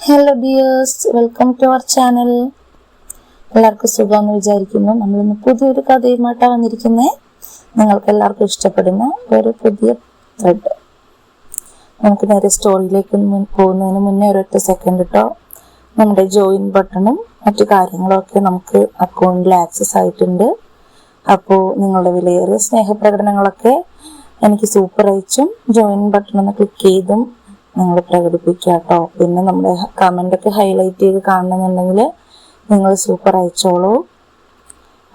Hello dears welcome to our channel എല്ലാവർക്കും സുഖമെന്ന് വിചാരിക്കുന്നു. നമ്മളിന്ന് പുതിയൊരു കഥയുമായിട്ടാണ് വന്നിരിക്കുന്നത് നിങ്ങൾക്ക് എല്ലാവർക്കും ഇഷ്ടപ്പെടുന്ന ഒരു പുതിയ ത്രെഡ് നമുക്ക് നേരെ സ്റ്റോറിയിലേക്ക് പോകുന്നതിന് മുന്നേ ഒരൊറ്റ സെക്കൻഡ് കേട്ടോ നമ്മുടെ ജോയിൻ ബട്ടണും മറ്റു കാര്യങ്ങളൊക്കെ നമുക്ക് അക്കൗണ്ടിൽ ആക്സസ് ആയിട്ടുണ്ട്. അപ്പോൾ നിങ്ങളുടെ വിലയേറിയ സ്നേഹപ്രകടനങ്ങളൊക്കെ എനിക്ക് സൂപ്പർ അയച്ചും ജോയിൻ ബട്ടൺ ഒന്ന് ക്ലിക്ക് ചെയ്തും നിങ്ങൾ പ്രകടിപ്പിക്കുക കേട്ടോ. പിന്നെ നമ്മുടെ കമന്റ് ഒക്കെ ഹൈലൈറ്റ് ചെയ്ത് കാണണമെന്നുണ്ടെങ്കിൽ നിങ്ങൾ സൂപ്പർ അയച്ചോളൂ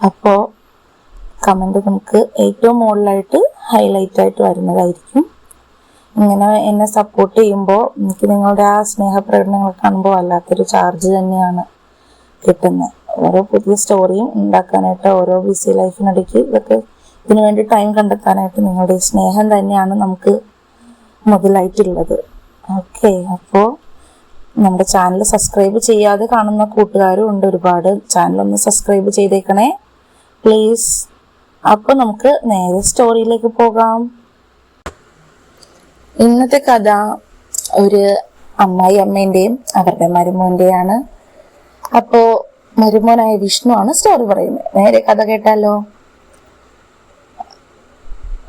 അപ്പോൾ കമന്റ് നമുക്ക് ഏറ്റവും മുകളിലായിട്ട് ഹൈലൈറ്റ് ആയിട്ട് വരുന്നതായിരിക്കും. ഇങ്ങനെ എന്നെ സപ്പോർട്ട് ചെയ്യുമ്പോൾ എനിക്ക് നിങ്ങളുടെ ആ സ്നേഹപ്രകടനങ്ങൾ കാണുമ്പോൾ വല്ലാത്തൊരു ചാർജ് തന്നെയാണ് കിട്ടുന്നത് ഓരോ പുതിയ സ്റ്റോറിയും ഉണ്ടാക്കാനായിട്ട് ഓരോ ബിസി ലൈഫിനിടയ്ക്ക് ഇതൊക്കെ ഇതിനു വേണ്ടി ടൈം കണ്ടെത്താനായിട്ട് നിങ്ങളുടെ സ്നേഹം തന്നെയാണ് നമുക്ക് മുതലായിട്ടുള്ളത്. ഓക്കെ അപ്പോൾ നമ്മുടെ ചാനൽ സബ്സ്ക്രൈബ് ചെയ്യാതെ കാണുന്ന കൂട്ടുകാരും ഉണ്ട് ഒരുപാട്. ചാനൽ ഒന്ന് സബ്സ്ക്രൈബ് ചെയ്തേക്കണേ. പ്ലീസ് അപ്പോൾ നമുക്ക് നേരെ സ്റ്റോറിയിലേക്ക് പോകാം. ഇന്നത്തെ കഥ ഒരു അമ്മായി അമ്മേന്റെയും അവരുടെ മരുമോന്റെയാണ്. അപ്പോൾ മരുമോനായ വിഷ്ണു ആണ് സ്റ്റോറി പറയുന്നത്. നേരെ കഥ കേട്ടാലോ?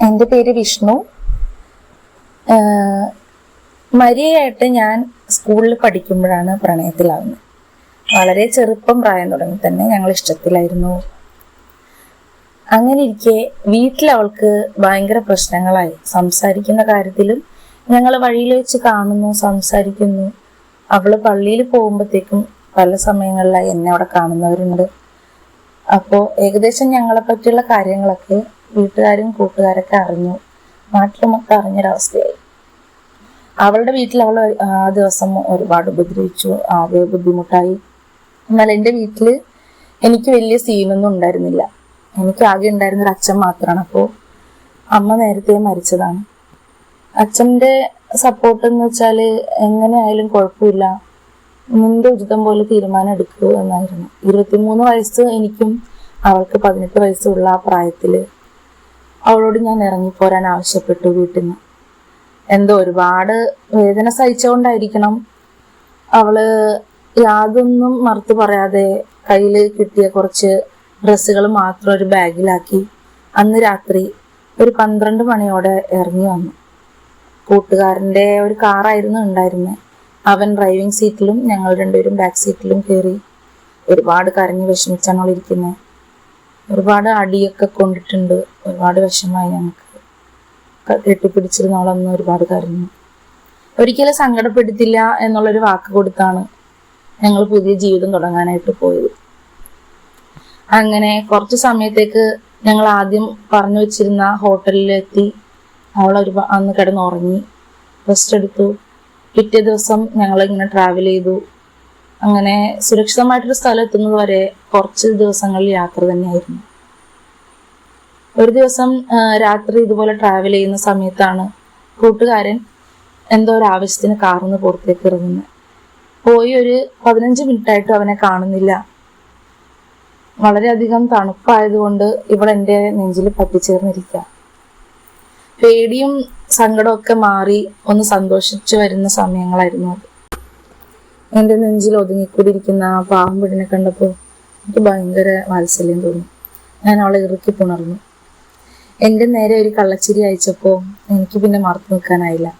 എന്റെ പേര് വിഷ്ണു. മരിയയായിട്ട് ഞാൻ സ്കൂളിൽ പഠിക്കുമ്പോഴാണ് പ്രണയത്തിലാവുന്നത്. വളരെ ചെറുപ്പം പ്രായം തുടങ്ങി തന്നെ ഞങ്ങൾ ഇഷ്ടത്തിലായിരുന്നു. അങ്ങനെ ഇരിക്കെ വീട്ടിൽ അവൾക്ക് ഭയങ്കര പ്രശ്നങ്ങളായി. സംസാരിക്കുന്ന കാര്യത്തിലും ഞങ്ങൾ വഴിയിൽ വെച്ച് കാണുന്നു സംസാരിക്കുന്നു. അവൾ പള്ളിയിൽ പോകുമ്പോഴത്തേക്കും പല സമയങ്ങളിലായി എന്നെ അവിടെ കാണുന്നവരുണ്ട്. അപ്പോൾ ഏകദേശം ഞങ്ങളെ പറ്റിയുള്ള കാര്യങ്ങളൊക്കെ വീട്ടുകാരും കൂട്ടുകാരൊക്കെ അറിഞ്ഞു. നാട്ടിലുമൊക്കെ അറിഞ്ഞൊരവസ്ഥയായി. അവളുടെ വീട്ടിൽ അവൾ ആ ദിവസം ഒരുപാട് ഉപദ്രവിച്ചു. ആകെ ബുദ്ധിമുട്ടായി. എന്നാൽ എന്റെ വീട്ടിൽ എനിക്ക് വലിയ സീനൊന്നും ഉണ്ടായിരുന്നില്ല. എനിക്ക് ആകെ ഉണ്ടായിരുന്ന ഒരു അച്ഛൻ മാത്രമാണ് അപ്പോൾ അമ്മ നേരത്തെ മരിച്ചതാണ്. അച്ഛന്റെ സപ്പോർട്ട് എന്ന് വെച്ചാൽ എങ്ങനെ ആയാലും കുഴപ്പമില്ല. നിന്റെ ഉചിതം പോലെ തീരുമാനം എടുക്കൂ എന്നായിരുന്നു. ഇരുപത്തിമൂന്ന് വയസ്സ് എനിക്കും അവൾക്ക് പതിനെട്ട് വയസ്സുള്ള ആ പ്രായത്തിൽ അവളോട് ഞാൻ ഇറങ്ങിപ്പോരാൻ ആവശ്യപ്പെട്ടു വീട്ടിൽ നിന്ന് എന്തോ ഒരുപാട് വേദന സഹിച്ചുകൊണ്ടായിരിക്കണം അവൾ യാതൊന്നും മറുത്തു പറയാതെ കയ്യിൽ കിട്ടിയ കുറച്ച് ഡ്രസ്സുകൾ മാത്രം ഒരു ബാഗിലാക്കി അന്ന് രാത്രി ഒരു പന്ത്രണ്ട് മണിയോടെ ഇറങ്ങി വന്നു. കൂട്ടുകാരന്റെ ഒരു കാറായിരുന്നു ഉണ്ടായിരുന്നത് അവൻ ഡ്രൈവിംഗ് സീറ്റിലും ഞങ്ങൾ രണ്ടുപേരും ബാക്ക് സീറ്റിലും കയറി ഒരുപാട് കരഞ്ഞ് വിഷമിച്ചാണ് ഇരിക്കുന്നത് ഒരുപാട് അടിയൊക്കെ കൊണ്ടിട്ടുണ്ട്. ഒരുപാട് വിഷമമായി ഞങ്ങൾക്ക്. കെട്ടിപ്പിടിച്ചിരുന്ന അവളന്ന് ഒരുപാട് കരഞ്ഞു ഒരിക്കലും സങ്കടപ്പെടുത്തില്ല എന്നുള്ളൊരു വാക്ക് കൊടുത്താണ് ഞങ്ങൾ പുതിയ ജീവിതം തുടങ്ങാനായിട്ട് പോയത്. അങ്ങനെ കുറച്ച് സമയത്തേക്ക് ഞങ്ങൾ ആദ്യം പറഞ്ഞു വെച്ചിരുന്ന ഹോട്ടലിലെത്തി. അവൾ ഒരു അന്ന് കിടന്നുറങ്ങി. റെസ്റ്റ് എടുത്തു. പിറ്റേ ദിവസം ഞങ്ങൾ ഇങ്ങനെ ട്രാവൽ ചെയ്തു. അങ്ങനെ സുരക്ഷിതമായിട്ടൊരു സ്ഥലം എത്തുന്നത് വരെ കുറച്ച് ദിവസങ്ങളിൽ യാത്ര തന്നെയായിരുന്നു. ഒരു ദിവസം രാത്രി ഇതുപോലെ ട്രാവൽ ചെയ്യുന്ന സമയത്താണ് കൂട്ടുകാരൻ എന്തോ ഒരു ആവശ്യത്തിന് കാറിന്ന് പുറത്തേക്ക് ഇറങ്ങുന്നത് പോയി ഒരു പതിനഞ്ച് മിനിറ്റ് ആയിട്ടും അവനെ കാണുന്നില്ല. വളരെയധികം തണുപ്പായതുകൊണ്ട് ഇവിടെ എന്റെ നെഞ്ചിൽ പറ്റിച്ചേർന്നിരിക്കുക പേടിയും സങ്കടമൊക്കെ മാറി ഒന്ന് സന്തോഷിച്ചു വരുന്ന സമയങ്ങളായിരുന്നു അത്. എന്റെ നെഞ്ചിൽ ഒതുങ്ങിക്കൂടിയിരിക്കുന്ന ആ പാവം വീടിനെ കണ്ടപ്പോൾ എനിക്ക് ഭയങ്കര വാത്സല്യം തോന്നി. ഞാൻ അവളെ ഇറുക്കി പുണർന്നു. എന്റെ നേരെ ഒരു കള്ളച്ചിരി അയച്ചപ്പോൾ എനിക്ക് പിന്നെ മറന്നു നിൽക്കാനായില്ല.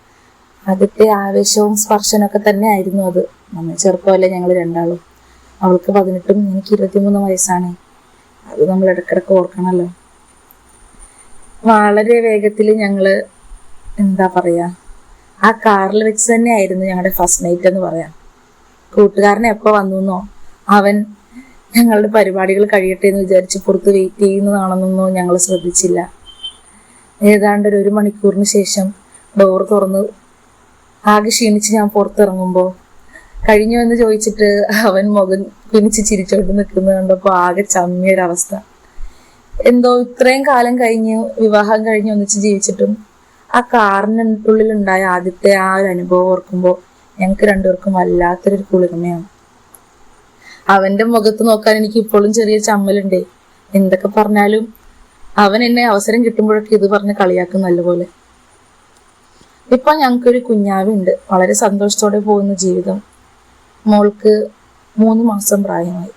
ആദ്യത്തെ ആവേശവും സ്പർശനമൊക്കെ തന്നെ ആയിരുന്നു അത്. നമ്മൾ ചെറുപ്പമല്ലേ ഞങ്ങൾ രണ്ടാളും. അവൾക്ക് പതിനെട്ടും എനിക്ക് ഇരുപത്തിമൂന്ന് വയസ്സാണ്. അത് നമ്മൾ ഇടക്കിടക്ക് ഓർക്കണമല്ലോ വളരെ വേഗത്തിൽ ഞങ്ങൾ എന്താ പറയാ ആ കാറിൽ വെച്ച് തന്നെ ആയിരുന്നു ഞങ്ങളുടെ ഫസ്റ്റ് നൈറ്റ് എന്ന് പറയാം. കൂട്ടുകാരൻ എപ്പോ വന്നു അവൻ ഞങ്ങളുടെ പരിപാടികൾ കഴിയട്ടെ എന്ന് വിചാരിച്ച് പുറത്ത് വെയിറ്റ് ചെയ്യുന്നതാണെന്നൊന്നും ഞങ്ങൾ ശ്രദ്ധിച്ചില്ല. ഏതാണ്ട് ഒരു മണിക്കൂറിന് ശേഷം ഡോർ തുറന്ന് ആകെ ക്ഷീണിച്ച് ഞാൻ പുറത്തിറങ്ങുമ്പോൾ കഴിഞ്ഞു എന്ന് ചോദിച്ചിട്ട് അവൻ മുഖൻ കുനിച്ച് ചിരിച്ചോണ്ട് നിൽക്കുന്നത് കണ്ടപ്പോൾ ആകെ ചമ്മിയൊരവസ്ഥ. എന്തോ ഇത്രയും കാലം കഴിഞ്ഞ് വിവാഹം കഴിഞ്ഞ് ഒന്നിച്ച് ജീവിച്ചിട്ടും ആ കാറിനുള്ളിൽ ഉണ്ടായ ആദ്യത്തെ ആ ഒരു അനുഭവം ഓർക്കുമ്പോൾ ഞങ്ങൾക്ക് രണ്ടുപേർക്കും വല്ലാത്തൊരു കുളിർമയാണ്. അവന്റെ മുഖത്ത് നോക്കാൻ എനിക്ക് ഇപ്പോഴും ചെറിയ ചമ്മലുണ്ട്. എന്തൊക്കെ പറഞ്ഞാലും അവൻ എന്നെ അവസരം കിട്ടുമ്പോഴൊക്കെ ഇത് പറഞ്ഞ് കളിയാക്കും നല്ലപോലെ. ഇപ്പൊ ഞങ്ങൾക്കൊരു കുഞ്ഞാവുണ്ട്. വളരെ സന്തോഷത്തോടെ പോകുന്ന ജീവിതം. മോൾക്ക് മൂന്ന് മാസം പ്രായമായി.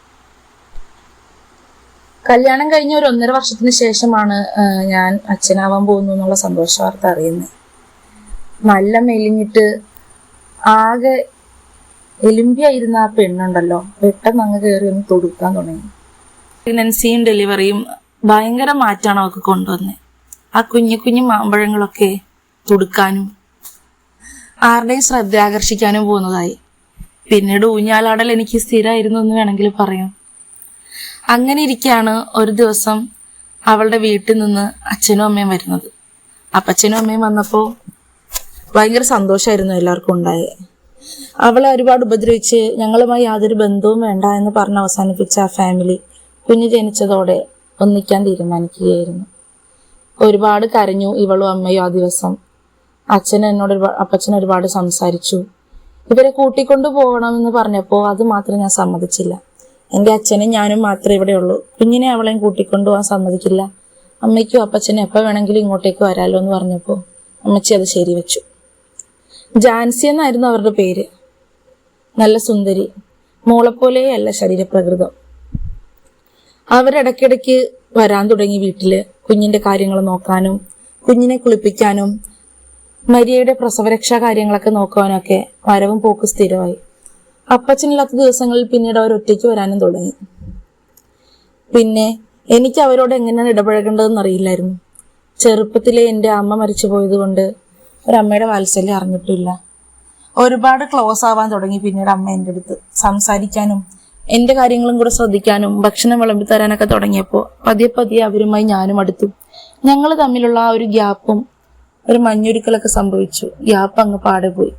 കല്യാണം കഴിഞ്ഞ ഒരു ഒന്നര വർഷത്തിന് ശേഷമാണ് ഞാൻ അച്ഛനാവാൻ പോകുന്നു എന്നുള്ള സന്തോഷ വാർത്ത അറിയുന്നത്. നല്ല മെലിഞ്ഞിട്ട് ആകെ എലുമ്പിയായിരുന്ന ആ പെണ്ണുണ്ടല്ലോ. പെട്ടെന്ന് അങ്ങ് കയറി ഒന്ന് തൊടുക്കാൻ തുടങ്ങി. പ്രഗ്നൻസിയും ഡെലിവറിയും ഭയങ്കര മാറ്റമാണ് അവൾക്ക് കൊണ്ടുവന്നത് ആ കുഞ്ഞു കുഞ്ഞു മാമ്പഴങ്ങളൊക്കെ തുടുക്കാനും ആരുടെയും ശ്രദ്ധ ആകർഷിക്കാനും പോകുന്നതായി. പിന്നീട് ഊഞ്ഞാലാടൽ എനിക്ക് സ്ഥിരമായിരുന്നു എന്ന് വേണമെങ്കിൽ പറയാം. അങ്ങനെ ഇരിക്കുകയാണ് ഒരു ദിവസം അവളുടെ വീട്ടിൽ നിന്ന് അച്ഛനും അമ്മയും വരുന്നത്. അപ്പച്ചനും അമ്മയും വന്നപ്പോൾ ഭയങ്കര സന്തോഷമായിരുന്നു എല്ലാവർക്കും ഉണ്ടായത് അവളെ ഒരുപാട് ഉപദ്രവിച്ച് ഞങ്ങളുമായി യാതൊരു ബന്ധവും വേണ്ട എന്ന് പറഞ്ഞ് അവസാനിപ്പിച്ച ആ ഫാമിലി കുഞ്ഞ് ജനിച്ചതോടെ ഒന്നിക്കാൻ തീരുമാനിക്കുകയായിരുന്നു. ഒരുപാട് കരഞ്ഞു ഇവളും അമ്മയും ആ ദിവസം. അച്ഛൻ എന്നോട് അപ്പച്ചൻ ഒരുപാട് സംസാരിച്ചു. ഇവരെ കൂട്ടിക്കൊണ്ടു പോകണമെന്ന് പറഞ്ഞപ്പോൾ അത് മാത്രം ഞാൻ സമ്മതിച്ചില്ല. എന്റെ അച്ഛനും ഞാനും മാത്രമേ ഇവിടെ ഉള്ളൂ. കുഞ്ഞിനെ അവളെയും കൂട്ടിക്കൊണ്ടു പോകാൻ സമ്മതിക്കില്ല. അമ്മയ്ക്കും അപ്പച്ചനും എപ്പോൾ വേണമെങ്കിലും ഇങ്ങോട്ടേക്ക് വരാലോ എന്ന് പറഞ്ഞപ്പോൾ അമ്മച്ചി അത് ശരി വെച്ചു ജാൻസി എന്നായിരുന്നു അവരുടെ പേര്. നല്ല സുന്ദരി. മോളെപ്പോലെയല്ല ശരീരപ്രകൃതം. അവരിടയ്ക്കിടയ്ക്ക് വരാൻ തുടങ്ങി വീട്ടിൽ കുഞ്ഞിന്റെ കാര്യങ്ങൾ നോക്കാനും കുഞ്ഞിനെ കുളിപ്പിക്കാനും മരിയയുടെ പ്രസവരക്ഷാ കാര്യങ്ങളൊക്കെ നോക്കാനൊക്കെ വരവും പോക്ക് സ്ഥിരമായി. അപ്പച്ചനില്ലാത്ത ദിവസങ്ങളിൽ പിന്നീട് അവർ ഒറ്റയ്ക്ക് വരാനും തുടങ്ങി. പിന്നെ എനിക്ക് അവരോട് എങ്ങനെയാണ് ഇടപഴകേണ്ടതെന്ന് അറിയില്ലായിരുന്നു. ചെറുപ്പത്തിലെ എന്റെ അമ്മ മരിച്ചു പോയതുകൊണ്ട് ഒരമ്മയുടെ വാത്സല്യം അറിഞ്ഞിട്ടില്ല. ഒരുപാട് ക്ലോസ് ആവാൻ തുടങ്ങി പിന്നീട് അമ്മ എന്റെ അടുത്ത് സംസാരിക്കാനും എന്റെ കാര്യങ്ങളും കൂടെ ശ്രദ്ധിക്കാനും ഭക്ഷണം വിളമ്പി തരാനൊക്കെ തുടങ്ങിയപ്പോൾ പതിയെ പതിയെ അവരുമായി ഞാനും അടുത്തു. ഞങ്ങൾ തമ്മിലുള്ള ആ ഒരു ഗ്യാപ്പും ഒരു മഞ്ഞൊരുക്കലൊക്കെ സംഭവിച്ചു. ഗ്യാപ്പ് അങ്ങ് പാടെ പോയി.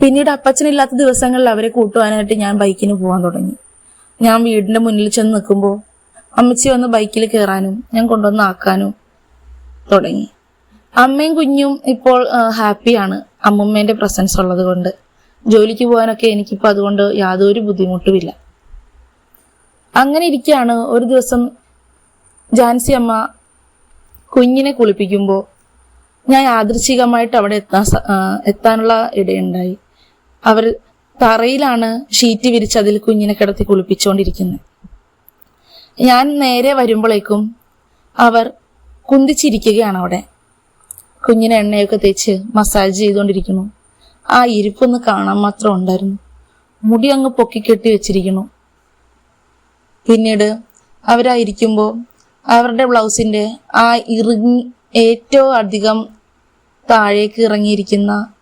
പിന്നീട് അപ്പച്ചനില്ലാത്ത ദിവസങ്ങളിൽ അവരെ കൂട്ടുവാനായിട്ട് ഞാൻ ബൈക്കിന് പോകാൻ തുടങ്ങി. ഞാൻ വീടിന്റെ മുന്നിൽ ചെന്ന് നിൽക്കുമ്പോൾ അമ്മച്ചി വന്ന് ബൈക്കിൽ കയറാനും ഞാൻ കൊണ്ടുവന്ന് ആക്കാനും തുടങ്ങി. അമ്മയും കുഞ്ഞും ഇപ്പോൾ ഹാപ്പിയാണ്. അമ്മമ്മേന്റെ പ്രസൻസ് ഉള്ളത് കൊണ്ട്. ജോലിക്ക് പോകാനൊക്കെ എനിക്കിപ്പോൾ അതുകൊണ്ട് യാതൊരു ബുദ്ധിമുട്ടുമില്ല. അങ്ങനെ ഇരിക്കുകയാണ് ഒരു ദിവസം ജാൻസി അമ്മ കുഞ്ഞിനെ കുളിപ്പിക്കുമ്പോൾ ഞാൻ യാദൃച്ഛികമായിട്ട് അവിടെ എത്താൻ എത്താനുള്ള ഇടയുണ്ടായി. അവർ തറയിലാണ് ഷീറ്റ് വിരിച്ച് അതിൽ കുഞ്ഞിനെ കിടത്തി കുളിപ്പിച്ചുകൊണ്ടിരിക്കുന്നത് ഞാൻ നേരെ വരുമ്പോഴേക്കും അവർ കുന്തിച്ചിരിക്കുകയാണ് അവിടെ. കുഞ്ഞിനെ എണ്ണയൊക്കെ തേച്ച് മസാജ് ചെയ്തുകൊണ്ടിരിക്കുന്നു ആ ഇരിപ്പൊന്ന് കാണാൻ മാത്രം ഉണ്ടായിരുന്നു. മുടി അങ്ങ് പൊക്കിക്കെട്ടി വെച്ചിരിക്കുന്നു. പിന്നീട് അവരായിരിക്കുമ്പോൾ അവരുടെ ബ്ലൗസിന്റെ ആ ഇറുങ്ങി ഏറ്റവും അധികം താഴേക്ക് ഇറങ്ങിയിരിക്കുന്ന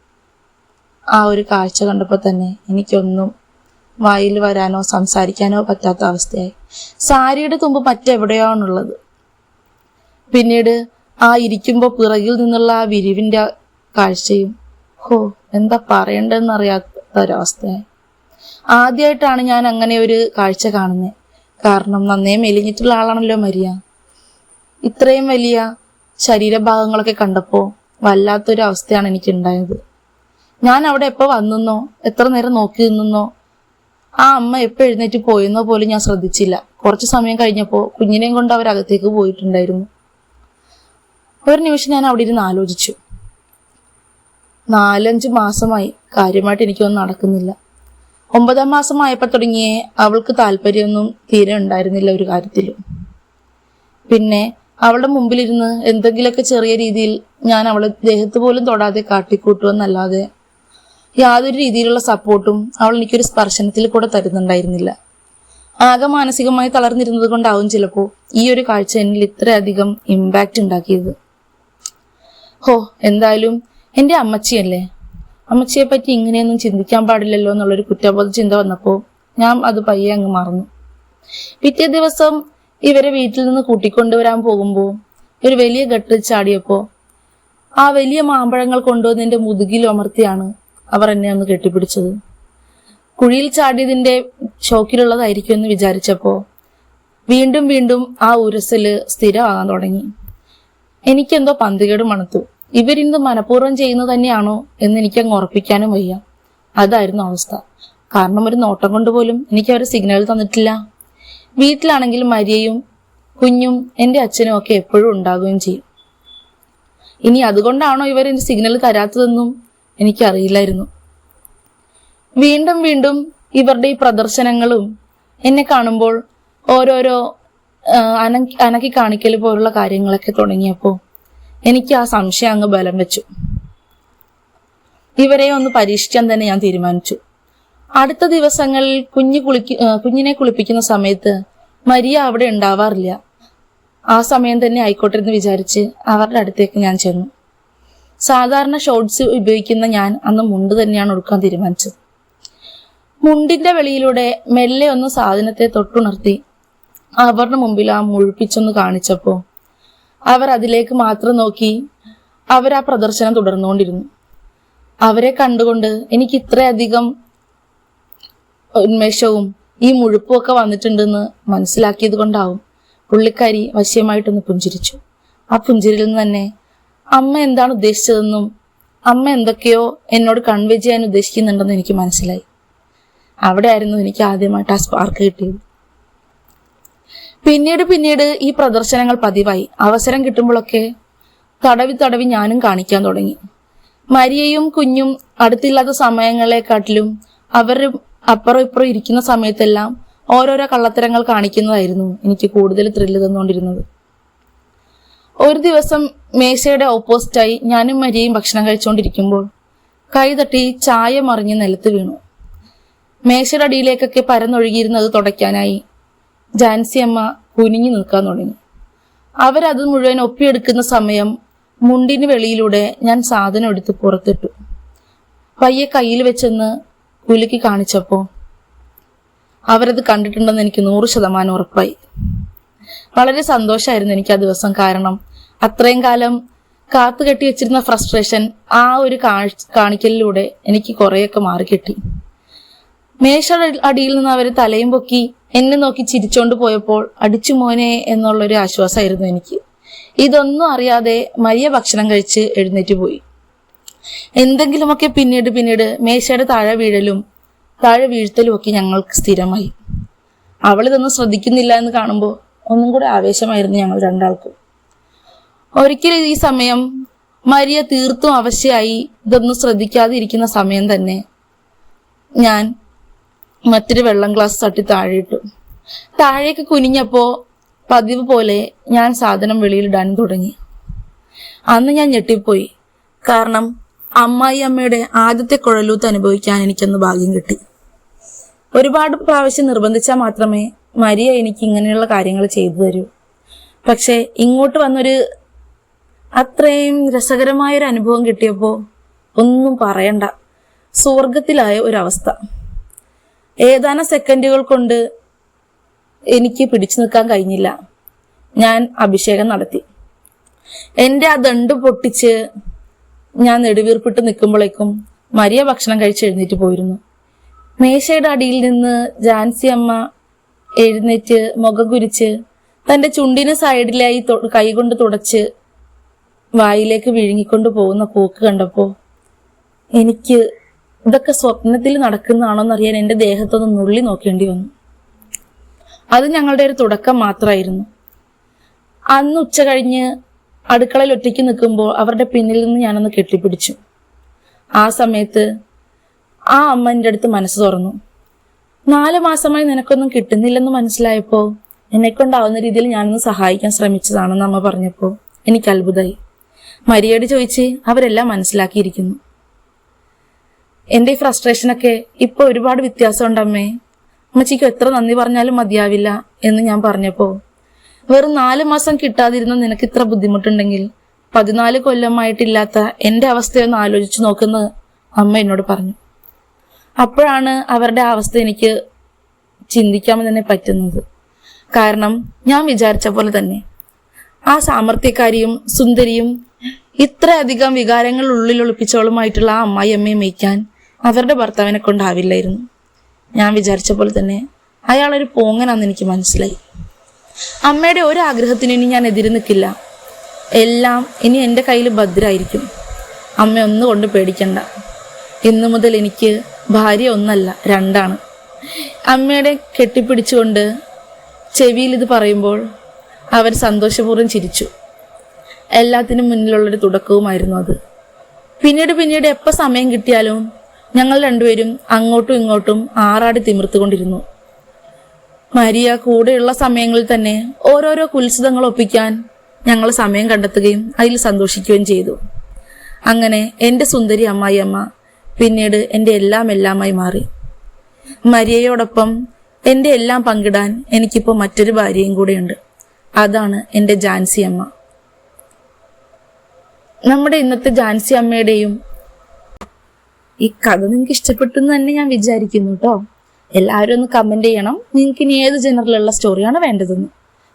ആ ഒരു കാഴ്ച കണ്ടപ്പോൾ തന്നെ എനിക്കൊന്നും വായിൽ വരാനോ സംസാരിക്കാനോ പറ്റാത്ത അവസ്ഥയായി. സാരിയുടെ തുമ്പ് മറ്റെവിടെയാണുള്ളത്? പിന്നീട് ആ ഇരിക്കുമ്പോൾ പിറകിൽ നിന്നുള്ള ആ വിരിവിന്റെ കാഴ്ചയും ഹോ എന്താ പറയണ്ടെന്ന് അറിയാത്ത ഒരവസ്ഥയായി ആദ്യമായിട്ടാണ് ഞാൻ അങ്ങനെ ഒരു കാഴ്ച കാണുന്നത് കാരണം നന്നേ മെലിഞ്ഞിട്ടുള്ള ആളാണല്ലോ മരിയ. ഇത്രയും വലിയ ശരീരഭാഗങ്ങളൊക്കെ കണ്ടപ്പോൾ വല്ലാത്തൊരു അവസ്ഥയാണ് എനിക്ക് ഉണ്ടായത് ഞാൻ അവിടെ എപ്പോൾ വന്നെന്നോ എത്ര നേരം നോക്കി നിന്നോ ആ അമ്മ എപ്പോൾ എഴുന്നേറ്റ് പോയെന്നോ പോലും ഞാൻ ശ്രദ്ധിച്ചില്ല. കുറച്ച് സമയം കഴിഞ്ഞപ്പോൾ കുഞ്ഞിനെയും കൊണ്ട് അവർ അകത്തേക്ക് പോയിട്ടുണ്ടായിരുന്നു. ഒരു നിമിഷം ഞാൻ അവിടെ ഇരുന്ന് ആലോചിച്ചു. നാലഞ്ച് മാസമായി കാര്യമായിട്ട് എനിക്കൊന്നും നടക്കുന്നില്ല. ഒമ്പതാം മാസമായപ്പോൾ തുടങ്ങിയേ അവൾക്ക് താല്പര്യമൊന്നും തീരെ ഉണ്ടായിരുന്നില്ല ഒരു കാര്യത്തിലും. പിന്നെ അവളുടെ മുമ്പിലിരുന്ന് എന്തെങ്കിലുമൊക്കെ ചെറിയ രീതിയിൽ ഞാൻ അവളെ ദേഹത്ത് പോലും തൊടാതെ കാട്ടിക്കൂട്ടുമെന്നല്ലാതെ യാതൊരു രീതിയിലുള്ള സപ്പോർട്ടും അവൾ എനിക്കൊരു സ്പർശനത്തിൽ കൂടെ തരുന്നുണ്ടായിരുന്നില്ല. ആകെ മാനസികമായി തളർന്നിരുന്നത് കൊണ്ടാവും ചിലപ്പോൾ ഈ ഒരു കാഴ്ച എന്നിൽ ഇത്രയധികം ഇമ്പാക്റ്റ് ഉണ്ടാക്കിയത്. ഹോ എന്തായാലും എന്റെ അമ്മച്ചിയല്ലേ? അമ്മച്ചിയെ പറ്റി ഇങ്ങനെയൊന്നും ചിന്തിക്കാൻ പാടില്ലല്ലോ എന്നുള്ളൊരു കുറ്റബോധ ചിന്ത വന്നപ്പോൾ ഞാൻ അത് പയ്യെ അങ്ങ് മറന്നു. പിറ്റേ ദിവസം ഇവരെ വീട്ടിൽ നിന്ന് കൂട്ടിക്കൊണ്ടുവരാൻ പോകുമ്പോൾ ഒരു വലിയ ഗട്ട് ചാടിയപ്പോൾ ആ വലിയ മാമ്പഴങ്ങൾ കൊണ്ടുവന്നതിന്റെ മുതുകിൽ അമർത്തിയാണ് അവർ എന്നെ ഒന്ന് കെട്ടിപ്പിടിച്ചത്. കുഴിയിൽ ചാടിയതിന്റെ ഷോക്കിലുള്ളതായിരിക്കും എന്ന് വിചാരിച്ചപ്പോൾ വീണ്ടും വീണ്ടും ആ ഉരസൽ സ്ഥിരമാകാൻ തുടങ്ങി. എനിക്കെന്തോ പന്തികേട് മണത്തു. ഇവരിന്ന് മനഃപൂർവം ചെയ്യുന്നത് തന്നെയാണോ എന്ന് എനിക്ക് അങ്ങ് ഉറപ്പിക്കാനും വയ്യ. അതായിരുന്നു അവസ്ഥ. കാരണം ഒരു നോട്ടം കൊണ്ട് പോലും എനിക്ക് അവർ സിഗ്നൽ തന്നിട്ടില്ല. വീട്ടിലാണെങ്കിൽ മരിയയും കുഞ്ഞും എന്റെ അച്ഛനും ഒക്കെ എപ്പോഴും ഉണ്ടാകുകയും ചെയ്യും. ഇനി അതുകൊണ്ടാണോ ഇവർ എനിക്ക് സിഗ്നൽ തരാത്തതെന്നും എനിക്കറിയില്ലായിരുന്നു. വീണ്ടും വീണ്ടും ഇവരുടെ ഈ പ്രദർശനങ്ങളും എന്നെ കാണുമ്പോൾ ഓരോരോ അനക്കി കാണിക്കൽ പോലുള്ള കാര്യങ്ങളൊക്കെ തുടങ്ങിയപ്പോൾ എനിക്ക് ആ സംശയം അങ്ങ് ബലം വെച്ചു. ഇവരെ ഒന്ന് പരീക്ഷിക്കാൻ തന്നെ ഞാൻ തീരുമാനിച്ചു. അടുത്ത ദിവസങ്ങളിൽ കുഞ്ഞ് കുളിക്ക് കുഞ്ഞിനെ കുളിപ്പിക്കുന്ന സമയത്ത് മരിയ അവിടെ ഉണ്ടാവാറില്ല. ആ സമയം തന്നെ ആയിക്കോട്ടെ എന്ന് വിചാരിച്ച് അവരുടെ അടുത്തേക്ക് ഞാൻ ചെന്നു. സാധാരണ ഷോർട്സ് ഉപയോഗിക്കുന്ന ഞാൻ അന്ന് മുണ്ട് തന്നെയാണ് ഉടുക്കാൻ തീരുമാനിച്ചത്. മുണ്ടിന്റെ വെളിയിലൂടെ മെല്ലെ ഒന്ന് സാധനത്തെ തൊട്ടുണർത്തി അവരുടെ മുമ്പിൽ ആ മുഴിപ്പിച്ചൊന്ന് കാണിച്ചപ്പോൾ അവർ അതിലേക്ക് മാത്രം നോക്കി അവർ ആ പ്രദർശനം തുടർന്നുകൊണ്ടിരുന്നു. അവരെ കണ്ടുകൊണ്ട് എനിക്ക് ഇത്രയധികം ഉന്മേഷവും ഈ മുഴുപ്പും ഒക്കെ വന്നിട്ടുണ്ടെന്ന് മനസ്സിലാക്കിയത് കൊണ്ടാവും പുള്ളിക്കാരി വശ്യമായിട്ടൊന്ന് പുഞ്ചിരിച്ചു. ആ പുഞ്ചിരിയിൽ നിന്ന് തന്നെ അമ്മ എന്താണ് ഉദ്ദേശിച്ചതെന്നും അമ്മ എന്തൊക്കെയോ എന്നോട് കൺവേ ചെയ്യാൻ ഉദ്ദേശിക്കുന്നുണ്ടെന്ന് എനിക്ക് മനസ്സിലായി. അവിടെ ആയിരുന്നു എനിക്ക് ആദ്യമായിട്ട് ആ സ്പാർക്ക് കിട്ടിയത്. പിന്നീട് പിന്നീട് ഈ പ്രദർശനങ്ങൾ പതിവായി. അവസരം കിട്ടുമ്പോഴൊക്കെ തടവി തടവി ഞാനും കാണിക്കാൻ തുടങ്ങി. മരിയയും കുഞ്ഞും അടുത്തില്ലാത്ത സമയങ്ങളെക്കാട്ടിലും അവർ അപ്പുറം ഇപ്പുറം ഇരിക്കുന്ന സമയത്തെല്ലാം ഓരോരോ കള്ളത്തരങ്ങൾ കാണിക്കുന്നതായിരുന്നു എനിക്ക് കൂടുതൽ ത്രില്ല് തന്നുകൊണ്ടിരുന്നത്. ഒരു ദിവസം മേശയുടെ ഓപ്പോസിറ്റായി ഞാനും മരിയയും ഭക്ഷണം കഴിച്ചുകൊണ്ടിരിക്കുമ്പോൾ കൈ തട്ടി ചായ മറിഞ്ഞ് നിലത്ത് വീണു. മേശയുടെ അടിയിലേക്കൊക്കെ പരന്നൊഴുകിയിരുന്നത് തുടയ്ക്കാനായി ജാൻസി അമ്മ കുനിഞ്ഞു നിൽക്കാൻ തുടങ്ങി. അവരത് മുഴുവൻ ഒപ്പിയെടുക്കുന്ന സമയം മുണ്ടിന് വെളിയിലൂടെ ഞാൻ സാധനം എടുത്ത് പുറത്തിട്ടു. പയ്യെ കയ്യിൽ വെച്ചെന്ന് കുലുക്കി കാണിച്ചപ്പോൾ അവരത് കണ്ടിട്ടുണ്ടെന്ന് എനിക്ക് നൂറ് ശതമാനം ഉറപ്പായി. വളരെ സന്തോഷമായിരുന്നു എനിക്ക് ആ ദിവസം കാരണം അത്രയും കാലം കാത്തു കെട്ടി വെച്ചിരുന്ന ഫ്രസ്ട്രേഷൻ ആ ഒരു കാണിക്കലിലൂടെ എനിക്ക് കുറേയൊക്കെ മാറി മേശയുടെ അടിയിൽ നിന്ന് അവർ തലയും പൊക്കി എന്നെ നോക്കി ചിരിച്ചോണ്ട് പോയപ്പോൾ അടിച്ചു മോനെ എന്നുള്ളൊരു ആശ്വാസമായിരുന്നു എനിക്ക്. ഇതൊന്നും അറിയാതെ മരിയ ഭക്ഷണം കഴിച്ച് എഴുന്നേറ്റ് പോയി. എന്തെങ്കിലുമൊക്കെ പിന്നീട് പിന്നീട് മേശയുടെ താഴെ വീഴലും താഴെ വീഴ്ത്തലും ഒക്കെ ഞങ്ങൾക്ക് സ്ഥിരമായി. അവൾ ഇതൊന്നും ശ്രദ്ധിക്കുന്നില്ല എന്ന് കാണുമ്പോൾ ഒന്നും കൂടെ ആവേശമായിരുന്നു ഞങ്ങൾ രണ്ടാൾക്കും. ഒരിക്കലും ഈ സമയം മരിയ തീർത്തും അവശയായി ഇതൊന്നും ശ്രദ്ധിക്കാതെ ഇരിക്കുന്ന സമയം തന്നെ ഞാൻ മറ്റൊരു വെള്ളം ഗ്ലാസ് തട്ടി താഴെ ഇട്ടു താഴേക്ക് കുനിഞ്ഞപ്പോ പതിവ് പോലെ ഞാൻ സാധനം വെളിയിലിടാൻ തുടങ്ങി. അന്ന് ഞാൻ ഞെട്ടിപ്പോയി. കാരണം അമ്മായി അമ്മയുടെ ആദ്യത്തെ കുഴലൂത്ത് അനുഭവിക്കാൻ എനിക്കൊന്ന് ഭാഗ്യം കിട്ടി. ഒരുപാട് പ്രാവശ്യം നിർബന്ധിച്ചാൽ മാത്രമേ മരിയ എനിക്ക് ഇങ്ങനെയുള്ള കാര്യങ്ങൾ ചെയ്തു തരൂ. പക്ഷെ ഇങ്ങോട്ട് വന്നൊരു അത്രയും രസകരമായൊരു അനുഭവം കിട്ടിയപ്പോൾ ഒന്നും പറയണ്ട. സ്വർഗത്തിലായ ഒരവസ്ഥ. ഏതാനും സെക്കൻഡുകൾ കൊണ്ട് എനിക്ക് പിടിച്ചു നിൽക്കാൻ കഴിഞ്ഞില്ല. ഞാൻ അഭിഷേകം നടത്തി. എന്റെ ആ ദണ്ട് പൊട്ടിച്ച് ഞാൻ നെടുവീർപ്പിട്ട് നിൽക്കുമ്പോഴേക്കും മരിയ ഭക്ഷണം കഴിച്ച് എഴുന്നേറ്റ് പോയിരുന്നു. മേശയുടെ അടിയിൽ നിന്ന് ജാൻസി അമ്മ എഴുന്നേറ്റ് മുഖം കുരിച്ച് തന്റെ ചുണ്ടിന് സൈഡിലായി കൈകൊണ്ട് തുടച്ച് വായിലേക്ക് വിഴുങ്ങിക്കൊണ്ട് പോകുന്ന പോക്ക് കണ്ടപ്പോൾ എനിക്ക് ഇതൊക്കെ സ്വപ്നത്തിൽ നടക്കുന്നതാണോ എന്നറിയാൻ എന്റെ ദേഹത്തൊന്ന് നുള്ളി നോക്കേണ്ടി വന്നു. അത് ഞങ്ങളുടെ ഒരു തുടക്കം മാത്രമായിരുന്നു. അന്ന് ഉച്ച കഴിഞ്ഞ് അടുക്കളയിൽ ഒറ്റയ്ക്ക് നിൽക്കുമ്പോൾ അവരുടെ പിന്നിൽ നിന്ന് ഞാനൊന്ന് കെട്ടിപ്പിടിച്ചു. ആ സമയത്ത് ആ അമ്മ എന്റെ അടുത്ത് മനസ്സ് തുറന്നു. നാല് മാസമായി നിനക്കൊന്നും കിട്ടുന്നില്ലെന്ന് മനസ്സിലായപ്പോൾ എന്നെക്കൊണ്ടാവുന്ന രീതിയിൽ ഞാനൊന്ന് സഹായിക്കാൻ ശ്രമിച്ചതാണെന്ന് അമ്മ പറഞ്ഞപ്പോൾ എനിക്ക് അത്ഭുതമായി. മരിയോട് ചോദിച്ച് അവരെല്ലാം മനസ്സിലാക്കിയിരിക്കുന്നു. എന്റെ ഈ ഫ്രസ്ട്രേഷനൊക്കെ ഇപ്പൊ ഒരുപാട് വ്യത്യാസമുണ്ട് അമ്മേ. അമ്മച്ചിക്ക് എത്ര നന്ദി പറഞ്ഞാലും മതിയാവില്ല എന്ന് ഞാൻ പറഞ്ഞപ്പോ വെറും നാല് മാസം കിട്ടാതിരുന്ന നിനക്ക് ഇത്ര ബുദ്ധിമുട്ടുണ്ടെങ്കിൽ പതിനാല് കൊല്ലമായിട്ടില്ലാത്ത എന്റെ അവസ്ഥയൊന്ന് ആലോചിച്ചു നോക്കുന്ന അമ്മ എന്നോട് പറഞ്ഞു. അപ്പോഴാണ് അവരുടെ അവസ്ഥ എനിക്ക് ചിന്തിക്കാമെന്ന് തന്നെ പറ്റുന്നത്. കാരണം ഞാൻ വിചാരിച്ച പോലെ തന്നെ. ആ സാമർത്ഥ്യക്കാരിയും സുന്ദരിയും ഇത്രയധികം വികാരങ്ങൾ ഉള്ളിൽ ഒളിപ്പിച്ചവളുമായിട്ടുള്ള ആ അമ്മായി അമ്മയെ മേയ്ക്കാൻ അവരുടെ ഭർത്താവിനെ കൊണ്ടാവില്ലായിരുന്നു. ഞാൻ വിചാരിച്ച പോലെ തന്നെ അയാളൊരു പോങ്ങനാന്ന് എനിക്ക് മനസ്സിലായി. അമ്മയുടെ ഒരു ആഗ്രഹത്തിന് ഇനി ഞാൻ എതിര് നിൽക്കില്ല. എല്ലാം ഇനി എന്റെ കയ്യിൽ ഭദ്രായിരിക്കും. അമ്മ ഒന്നുകൊണ്ട് പേടിക്കണ്ട. ഇന്നു മുതൽ എനിക്ക് ഭാര്യ ഒന്നല്ല രണ്ടാണ്. അമ്മയുടെ കെട്ടിപ്പിടിച്ചുകൊണ്ട് ചെവിയിൽ ഇത് പറയുമ്പോൾ അവർ സന്തോഷപൂർവം ചിരിച്ചു. എല്ലാത്തിനും മുന്നിലുള്ളൊരു തുടക്കവുമായിരുന്നു അത്. പിന്നീട് പിന്നീട് എപ്പോൾ സമയം കിട്ടിയാലും ഞങ്ങൾ രണ്ടുപേരും അങ്ങോട്ടും ഇങ്ങോട്ടും ആറാടി തിമിർത്തുകൊണ്ടിരുന്നു. മരിയ കൂടെയുള്ള സമയങ്ങളിൽ തന്നെ ഓരോരോ കുത്സിതങ്ങൾ ഒപ്പിക്കാൻ ഞങ്ങൾ സമയം കണ്ടെത്തുകയും അതിൽ സന്തോഷിക്കുകയും ചെയ്തു. അങ്ങനെ എന്റെ സുന്ദരി അമ്മായിയമ്മ പിന്നീട് എന്റെ എല്ലാം എല്ലാമായി മാറി. മരിയയോടൊപ്പം എന്റെ എല്ലാം പങ്കിടാൻ എനിക്കിപ്പോൾ മറ്റൊരു ഭാര്യയും കൂടെയുണ്ട്. അതാണ് എന്റെ ജാൻസി അമ്മ. നമ്മുടെ ഇന്നത്തെ ജാൻസി അമ്മയുടെയും ഈ കഥ നിങ്ങൾക്ക് ഇഷ്ടപ്പെട്ടു എന്ന് തന്നെ ഞാൻ വിചാരിക്കുന്നു കേട്ടോ എല്ലാവരും ഒന്ന് കമന്റ് ചെയ്യണം. നിങ്ങൾക്ക് ഇനി ഏത് ജനറിലുള്ള സ്റ്റോറിയാണ് വേണ്ടതെന്ന്.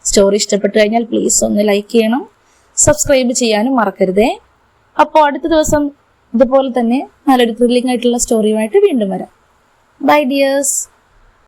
സ്റ്റോറി ഇഷ്ടപ്പെട്ടു കഴിഞ്ഞാൽ പ്ലീസ് ഒന്ന് ലൈക്ക് ചെയ്യണം. സബ്സ്ക്രൈബ് ചെയ്യാനും മറക്കരുതേ. അപ്പോൾ അടുത്ത ദിവസം ഇതുപോലെ തന്നെ നല്ലൊരു ത്രില്ലിംഗ് ആയിട്ടുള്ള സ്റ്റോറിയുമായിട്ട് വീണ്ടും വരാം. By dears